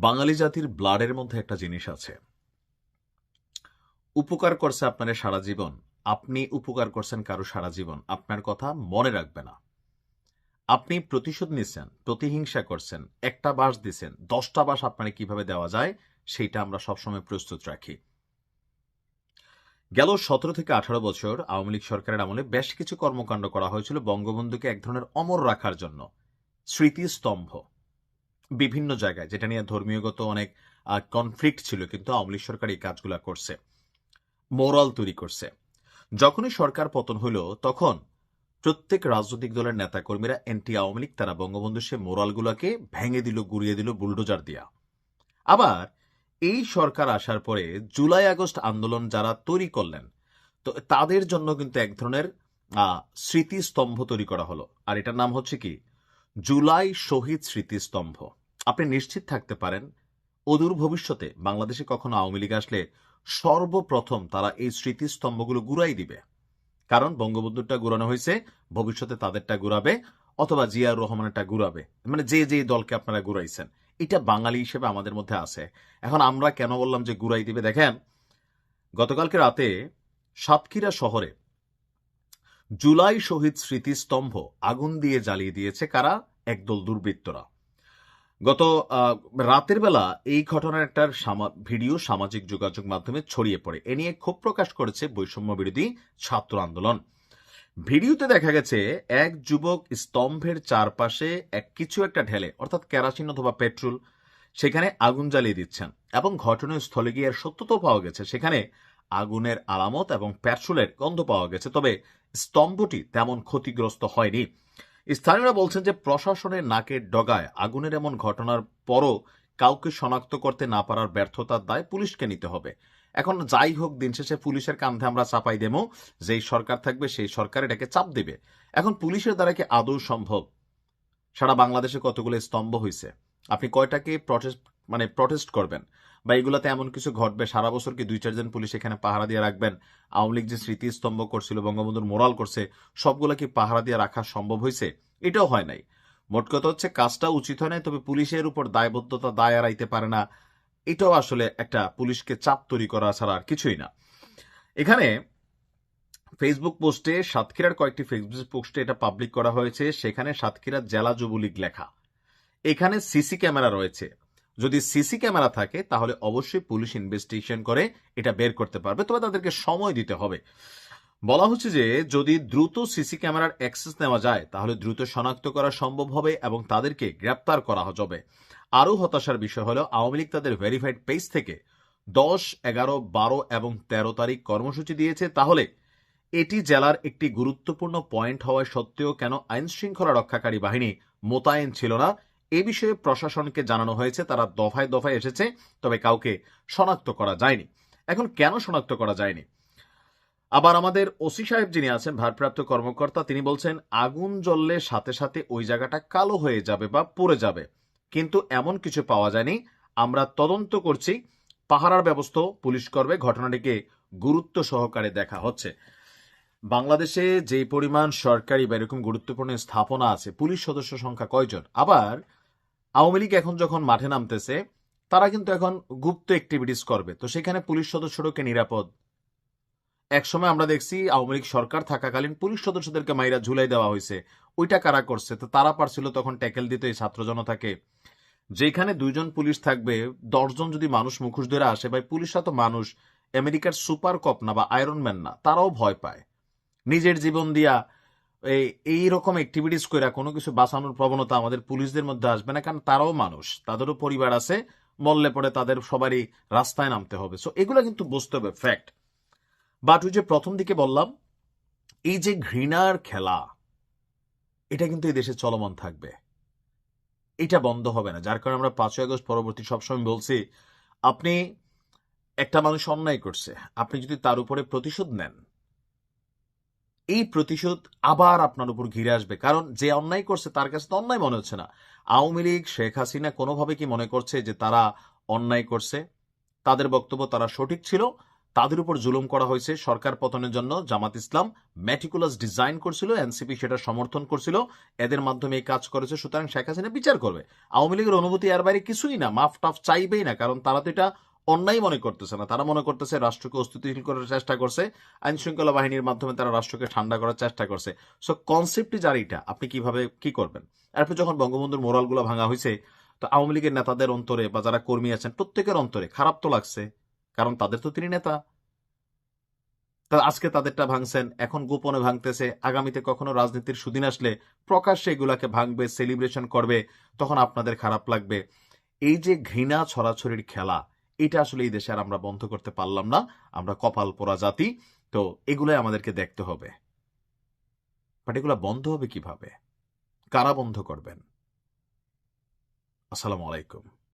বাঙালি জাতির ব্লাডের মধ্যে একটা জিনিস আছে। উপকার করছে আপনার সারা জীবন, আপনি উপকার করছেন কারও সারা জীবন, আপনার কথা মনে রাখবে না। আপনি প্রতিশোধ নিচ্ছেন, প্রতিহিংসা করছেন, একটা বাস দিচ্ছেন, দশটা বাস আপনার কীভাবে দেওয়া যায় সেইটা আমরা সবসময় প্রস্তুত রাখি। গেল সতেরো থেকে আঠারো বছর আওয়ামী লীগ সরকারের আমলে বেশ কিছু কর্মকাণ্ড করা হয়েছিল বঙ্গবন্ধুকে এক ধরনের অমর রাখার জন্য। স্মৃতিস্তম্ভ। বিভিন্ন জায়গায়, যেটা নিয়ে ধর্মীয়গত অনেক কনফ্লিক্ট ছিল, কিন্তু আওয়ামী লীগ সরকার এই কাজগুলা করছে। মোরাল তৈরি করছে। যখনই সরকার পতন হইল, তখন প্রত্যেক রাজনৈতিক দলের নেতাকর্মীরা এনটি আওয়ামী লীগ, তারা বঙ্গবন্ধু সে মোরালগুলোকে ভেঙে দিল, গুড়িয়ে দিল, বুলডোজার দিয়া। আবার এই সরকার আসার পরে জুলাই আগস্ট আন্দোলন যারা তৈরি করলেন, তো তাদের জন্য কিন্তু এক ধরনের স্মৃতিস্তম্ভ তৈরি করা হলো। আর এটার নাম হচ্ছে কি? জুলাই শহীদ স্মৃতিস্তম্ভ। আপনি নিশ্চিত থাকতে পারেন, অদূর ভবিষ্যতে বাংলাদেশে কখনো আওয়ামী লীগ আসলে সর্বপ্রথম তারা এই স্মৃতিস্তম্ভগুলো গুড়াই দিবে। কারণ বঙ্গবন্ধুরটা গুড়ানো হয়েছে, ভবিষ্যতে তাদেরটা গুড়াবে, অথবা জিয়াউর রহমানেরটা গুড়াবে। মানে যে যে দলকে আপনারা গুড়াইছেন, এটা বাঙালি হিসেবে আমাদের মধ্যে আছে। এখন আমরা কেন বললাম যে গুড়াই দিবে? দেখেন, গতকালকে রাতে সাতক্ষীরা শহরে জুলাই শহীদ স্মৃতিস্তম্ভ আগুন দিয়ে জ্বালিয়ে দিয়েছে কারা? একদল দুর্বৃত্তরা। গত রাতের বেলা এই ঘটনার একটা ভিডিও সামাজিক যোগাযোগ মাধ্যমে ছড়িয়ে পড়ে। এ নিয়ে ক্ষোভ প্রকাশ করেছে বৈষম্য বিরোধী ছাত্র আন্দোলন। ভিডিওতে দেখা গেছে, এক যুবক স্তম্ভের চারপাশে এক কিছু একটা ঢেলে, অর্থাৎ কেরাসিন অথবা পেট্রোল, সেখানে আগুন জ্বালিয়ে দিচ্ছেন এবং ঘটনাস্থলে গিয়ে এর সত্যতাও পাওয়া গেছে। সেখানে আগুনের আলামত এবং পেট্রোলের গন্ধ পাওয়া গেছে। তবে স্তম্ভটি তেমন ক্ষতিগ্রস্ত হয়নি। স্থানীয়রা বলছেন যে প্রশাসনের নাকের ডগায় আগুনের এমন ঘটনার পরও কাউকে শনাক্ত করতে না পারার ব্যর্থতার দায় পুলিশকে নিতে হবে। এখন যাই হোক, দিন শেষে পুলিশের কান্ধে আমরা চাপাই দেবো। যেই সরকার থাকবে, সেই সরকার এটাকে চাপ দেবে। এখন পুলিশের দ্বারা কি আদৌ সম্ভব? সারা বাংলাদেশে কতগুলো স্তম্ভ হয়েছে আপনি কয়টাকে প্রটেস্ট মানে প্রটেস্ট করবেন? বা এগুলোতে এমন কিছু ঘটবে, সারা বছর কি দুই চারজন পুলিশ এখানে পাহারা দিয়ে রাখবেন? আওয়ামী লীগ যে স্মৃতিস্তম্ভ করছিল, বঙ্গবন্ধুর মোরাল করছে, সবগুলো কি পাহারা দিয়ে রাখা সম্ভব হয়েছে এটাও হয় নাই। মোট কথা হচ্ছে কাজটা উচিত হয় নাই, তবে পুলিশের উপর দায়বদ্ধতা দায় এড়াইতে পারে না। এটাও আসলে একটা পুলিশকে চাপ তৈরি করা ছাড়া আর কিছুই না। এখানে ফেসবুক পোস্টে, সাতক্ষীরার কয়েকটি ফেসবুক পোস্টে এটা পাবলিক করা হয়েছে। সেখানে সাতক্ষীরা জেলা যুবলীগ লেখা। এখানে সিসি ক্যামেরা রয়েছে। যদি সিসি ক্যামেরা থাকে, তাহলে অবশ্যই পুলিশ ইনভেস্টিগেশন করে এটা বের করতে পারবে, তবে তাদেরকে সময় দিতে হবে। বলা হচ্ছে যে, যদি দ্রুত সিসি ক্যামেরার অ্যাক্সেস নেওয়া যায়, তাহলে দ্রুত শনাক্ত করা সম্ভব হবে এবং তাদেরকে গ্রেপ্তার করা যাবে। আরও হতাশার বিষয় হলো, আওয়ামী লীগ তাদের ভেরিফাইড পেজ থেকে দশ, এগারো, বারো এবং তেরো তারিখ কর্মসূচি দিয়েছে, তাহলে এটি জেলার একটি গুরুত্বপূর্ণ পয়েন্ট হওয়া সত্ত্বেও কেন আইন শৃঙ্খলা রক্ষাকারী বাহিনী মোতায়েন ছিল না? এ বিষয়ে প্রশাসনকে জানানো হয়েছে, তারা দফায় দফায় এসেছে, তবে কাউকে শনাক্ত করা যায়নি। এখন কেন শনাক্ত করা যায়নি? আবার আমাদের ওসি সাহেব যিনি আছেন, ভারপ্রাপ্ত কর্মকর্তা, তিনি বলছেন, আগুন জ্বললে সাথে সাথে ওই জায়গাটা কালো হয়ে যাবে বা পড়ে যাবে। কিন্তু এমন কিছু পাওয়া যায়নি। আমরা তদন্ত করছি, পাহারার ব্যবস্থা পুলিশ করবে, ঘটনাটিকে গুরুত্ব সহকারে দেখা হচ্ছে। বাংলাদেশে যে পরিমাণ সরকারি বা এরকম গুরুত্বপূর্ণ স্থাপনা আছে, পুলিশ সদস্য সংখ্যা কয়জন? আবার আওয়ামী লীগ এখন যখন মাঠে নামতেছে, তারা কিন্তু এখন গুপ্ত অ্যাক্টিভিটিস করবে। তো সেখানে পুলিশ সদস্যরও কে নিরাপদ? একসময় আমরা দেখছি আওয়ামী লীগ সরকার থাকাকালীন পুলিশ সদস্যদেরকে মাইরা ঝুলাই দেওয়া হয়েছে। ওইটা কারা করছে? তো তারা পারছিল তখন ট্যাকেল দিতে এই ছাত্র জনতাকে। যেখানে দুইজন পুলিশ থাকবে, দশজন যদি মানুষ মুখোশ ধরে আসে, ভাই, পুলিশরা তো মানুষ। আমেরিকার সুপার কপ না বা আয়রন ম্যান না, তারাও ভয় পায়। নিজের জীবন দিয়া এই, এইরকম অ্যাক্টিভিটিস করে কোনো কিছু বাঁচানোর প্রবণতা আমাদের পুলিশদের মধ্যে আসবে না, কারণ তারাও মানুষ। তাদেরও পরিবার আছে, মরলে পরে তাদের সবারই রাস্তায় নামতে হবে। সো এগুলো কিন্তু বুঝতে হবে ফ্যাক্ট বাট ওই যে প্রথম দিকে বললাম, এই যে ঘৃণার খেলা, এটা কিন্তু এই দেশে চলমান থাকবে। এটা বন্ধ হবে না, যার কারণে আমরা পাঁচই আগস্ট পরবর্তী সবসময় বলছি, আপনি একটা মানুষ অন্যায় করছে, আপনি যদি তার উপরে প্রতিশোধ নেন এই প্রতিশোধ আবার আপনার উপর ঘিরে আসবে। কারণ যে অন্যায় করছে, তার কাছে তো অন্যায় মনে হচ্ছে না। আওয়ামী লীগ, শেখ হাসিনা কোনোভাবে কি মনে করছে যে তারা অন্যায় করছে? তাদের বক্তব্য তারা সঠিক ছিল। তাদের উপর জুলুম করা হয়েছে সরকার পতনের জন্য। জামাত ইসলাম ম্যাটিকুলাস ডিজাইন করছিল, এনসিপি সেটা সমর্থন করছিল, এদের মাধ্যমে এই কাজ করেছে, সুতরাং শেখ হাসিনা বিচার করবে। আওয়ামী লীগের অনুভূতি এর বাইরে কিছুই না, মাফ টাফ চাইবেই না, কারণ তারা তো এটা অন্যায় মনে করতেছে না। তারা মনে করতেছে রাষ্ট্রকে অস্তিত্বশীল করার চেষ্টা করছে আইন শৃঙ্খলা বাহিনীর মাধ্যমে তারা রাষ্ট্রকে ঠান্ডা করার চেষ্টা করছে। সো কনসেপ্টই যার এটা। আপনি কীভাবে কি করবেন? এরপর যখন বঙ্গবন্ধুর মোরালগুলো ভাঙা হয়েছে, তো আওয়ামী লীগের নেতাদের অন্তরে বা যারা কর্মী আছেন, প্রত্যেকের অন্তরে খারাপ তো লাগছে, কারণ তাদের তো তিনি নেতা। তা আজকে তাদেরটা ভাঙছেন, এখন গোপনে ভাঙতেছে, আগামীতে কখনো রাজনীতির সুদিন আসলে প্রকাশ্যে এগুলাকে ভাঙবে সেলিব্রেশন করবে, তখন আপনাদের খারাপ লাগবে। এই যে ঘৃণা ছড়াছড়ির খেলা এটা আসলে এই দেশে আর আমরা বন্ধ করতে পারলাম না। আমরা কপাল পোড়া জাতি, তো এগুলাই আমাদেরকে দেখতে হবে। বাট এগুলা বন্ধ হবে কীভাবে? কারা বন্ধ করবেন? আসসালামু আলাইকুম।